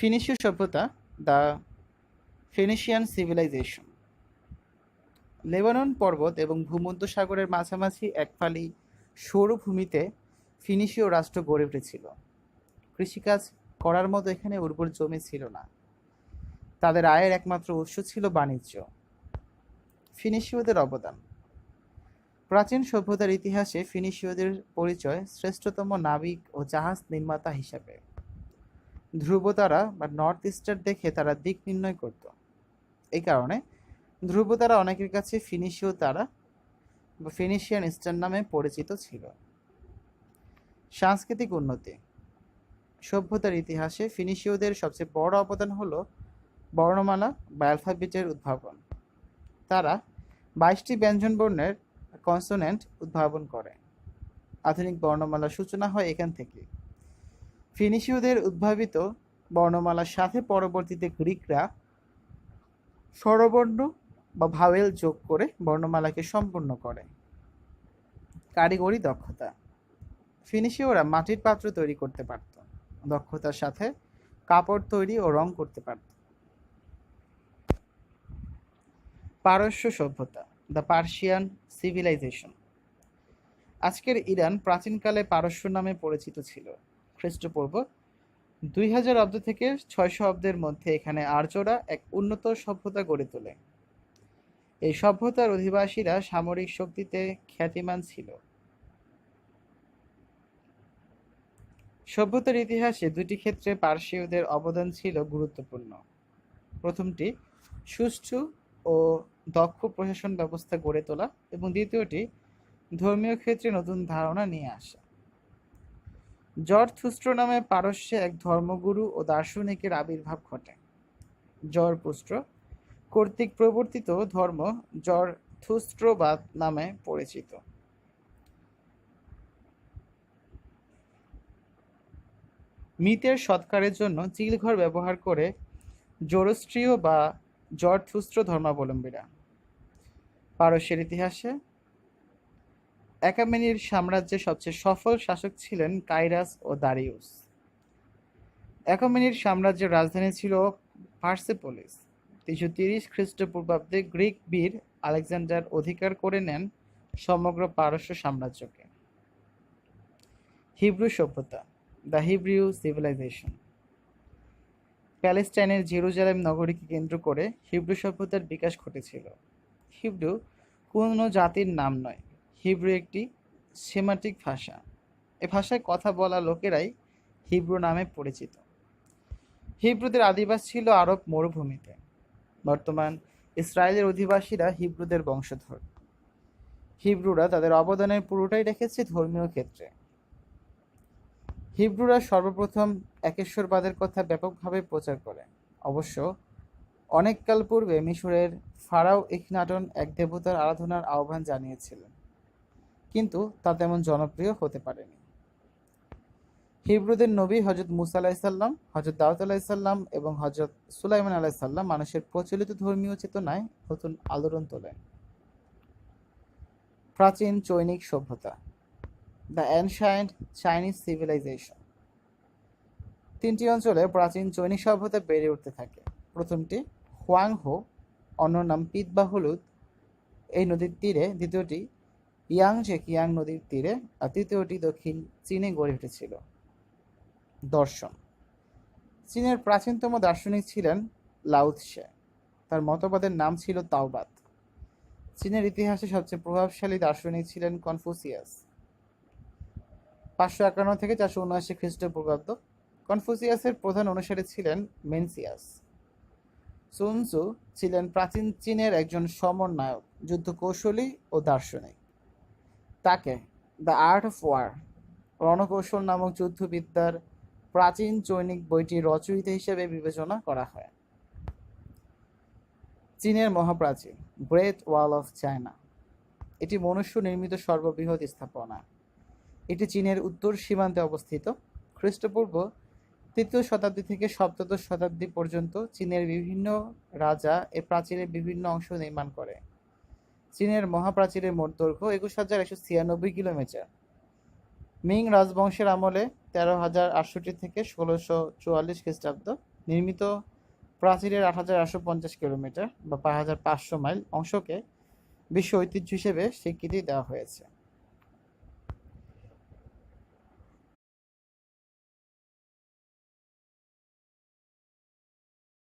ফিনিশীয় সভ্যতা, the Phoenician civilisation. Lebanon পর্বত এবং ভূমধ্যসাগরের মাঝামাঝি এক ফালি সরু ভূমিতে ফিনিশীয় রাষ্ট্র গড়ে উঠেছিল। কৃষিকাজ করার মতো এখানে উর্বর জমি ছিল না। তাদের আয়ের একমাত্র উৎস ছিল বাণিজ্য। ফিনিশীয়দের অবদান। প্রাচীন সভ্যতার ইতিহাসে ফিনিশীয়দের পরিচয় শ্রেষ্ঠতম নাবিক ও জাহাজ নির্মাতা হিসাবে। ধ্রুবতারা বা নর্থ ইস্টার দেখে তারা দিক নির্ণয় করত। এই কারণে ধ্রুবতারা অনেকের কাছে ফিনিশীয় তারা বা ফিনিশিয়ান ইস্টার নামে পরিচিত ছিল। সাংস্কৃতিক উন্নতি। সভ্যতার ইতিহাসে ফিনিশীয়দের সবচেয়ে বড় অবদান হলো বর্ণমালা বা অ্যালফাবেটের উদ্ভাবন। তারা বাইশটি ব্যঞ্জনবর্ণের কনসোনেন্ট উদ্ভাবন করে। আধুনিক বর্ণমালার সূচনা হয় এখান থেকে। ফিনিশীয়দের উদ্ভাবিত বর্ণমালার সাথে পরবর্তীতে গ্রিকরা স্বরবর্ণ বা ভাওয়েল যোগ করে বর্ণমালাকে সম্পূর্ণ করে। কারিগরি দক্ষতা। ফিনিশীয়রা মাটির পাত্র তৈরি করতে পারত। দক্ষতার সাথে কাপড় তৈরি ও রং করতে পারত। পারস্য সভ্যতা, দ্য পার্সিয়ান সিভিলাইজেশন। আজকের ইরান প্রাচীনকালে পারস্য নামে পরিচিত ছিল। খ্রিস্টপূর্ব দুই হাজার অব্দ থেকে ছয়শো অব্দের মধ্যে এখানে আর্যরা এক উন্নত সভ্যতা গড়ে তোলে। এই সভ্যতার অধিবাসীরা সামরিক শক্তিতে খ্যাতিমান ছিল। সভ্যতার ইতিহাসে দুটি ক্ষেত্রে পার্সীয়দের অবদান ছিল গুরুত্বপূর্ণ। প্রথমটি, সুষ্ঠু ও দক্ষ প্রশাসন ব্যবস্থা গড়ে তোলা এবং দ্বিতীয়টি, ধর্মীয় ক্ষেত্রে নতুন ধারণা নিয়ে আসা। জরথুস্ট্র নামে পারস্যে এক ধর্মগুরু ও দার্শনিকের আবির্ভাব ঘটে। জরপুস্ট্র কর্তৃক প্রবর্তিত ধর্ম জরথুস্ট্রবাদ নামে পরিচিত। মৃতের সৎকারের জন্য চিলঘর ব্যবহার করে জোরস্ট্রীয় বা জরথুস্ট্র ধর্মাবলম্বীরা। পারস্যের ইতিহাসে একামেনির সাম্রাজ্যের সবচেয়ে সফল শাসক ছিলেন কাইরাস ও দারিউস। একামেনির সাম্রাজ্যের রাজধানী ছিল পার্সেপোলিস। তিনশো তিরিশ খ্রিস্টপূর্বাব্দে গ্রিক বীর আলেকজান্ডার অধিকার করে নেন সমগ্র পারস্য সাম্রাজ্যকে। হিব্রু সভ্যতা, দ্য হিব্রিউ সিভিলাইজেশন। প্যালেস্টাইনের জেরুজালেম নগরীকে কেন্দ্র করে হিব্রু সভ্যতার বিকাশ ঘটেছিল। হিব্রু কোনো জাতির নাম নয় হিব্রু একটি সেমাটিক ভাষা। এ ভাষায় কথা বলা লোকেরাই হিব্রু নামে পরিচিত। হিব্রুদের আদিবাস ছিল আরব মরুভূমিতে। বর্তমান ইসরায়েলের অধিবাসীরা হিব্রুদের বংশধর। হিব্রুরা তাদের অবদানের পুরোটাই রেখেছে ধর্মীয় ক্ষেত্রে। হিব্রুরা সর্বপ্রথম একেশ্বরবাদের কথা ব্যাপকভাবে প্রচার করে। অবশ্য অনেককাল পূর্বে মিশরের ফারাও ইখনাটন এক দেবতার আরাধনার আহ্বান জানিয়েছিলেন। কিন্তু তা তেমন জনপ্রিয় হতে পারেনি। হিব্রুদের নবী হজরত মুসা আলাহিসাল্লাম হজরত দাউদ আলাহিসাল্লাম এবং হজরত সুলাইমান আলাহিসাল্লাম মানুষের প্রচলিত ধর্মীয় চেতনায় নতুন আলোড়ন তোলেন। প্রাচীন চৈনিক সভ্যতা, দ্য অ্যানশায়েন্ট চাইনিজ সিভিলাইজেশন। তিনটি অঞ্চলে প্রাচীন চৈনিক সভ্যতা বেড়ে উঠতে থাকে। প্রথমটি হোয়াংহো অন্য নাম পিত বা হলুদ। এই নদীর তীরে দ্বিতীয়টি ইয়াংজে কিয়াং নদীর তীরে আর তৃতীয়টি দক্ষিণ চীনে গড়ে উঠেছিল। দর্শন। চীনের প্রাচীনতম দার্শনিক ছিলেন লাউৎসে তার মতবাদের নাম ছিল তাওবাদ চীনের ইতিহাসে সবচেয়ে প্রভাবশালী দার্শনিক ছিলেন কনফুসিয়াস। পাঁচশো একান্ন থেকে চারশো উনআশি খ্রিস্টপূর্বাব্দ কনফুসিয়াসের প্রধান অনুসারী ছিলেন মেনসিয়াস। সুনসু ছিলেন প্রাচীন চীনের একজন সমন্বয়ক যুদ্ধ কৌশলী ও দার্শনিক। তাকে দ্য আর্ট অফ ওয়ার রণকৌশল নামক যুদ্ধবিদ্যার প্রাচীন চৈনিক বইটি রচয়িতা হিসেবে বিবেচনা করা হয়। চীনের মহাপ্রাচীন, গ্রেট ওয়াল অফ চায়না। এটি মনুষ্য নির্মিত সর্ববৃহৎ স্থাপনা। এটি চীনের উত্তর সীমান্তে অবস্থিত। খ্রিস্টপূর্ব তৃতীয় শতাব্দী থেকে সপ্তদশ শতাব্দী পর্যন্ত চীনের বিভিন্ন রাজা এ প্রাচীরের বিভিন্ন অংশ নির্মাণ করে। চীনের মহাপ্রাচীরের মোট দৈর্ঘ্য একুশ হাজার একশো ছিয়ানব্বই কিলোমিটার। মিং রাজবংশের আমলে তেরো হাজার আটষট্টি থেকে ষোলোশো চুয়াল্লিশ খ্রিস্টাব্দ নির্মিত প্রাচীরের আট হাজার একশো পঞ্চাশ কিলোমিটার বা পাঁচ হাজার পাঁচশো মাইল অংশকে বিশ্ব ঐতিহ্য হিসেবে স্বীকৃতি দেওয়া হয়েছে।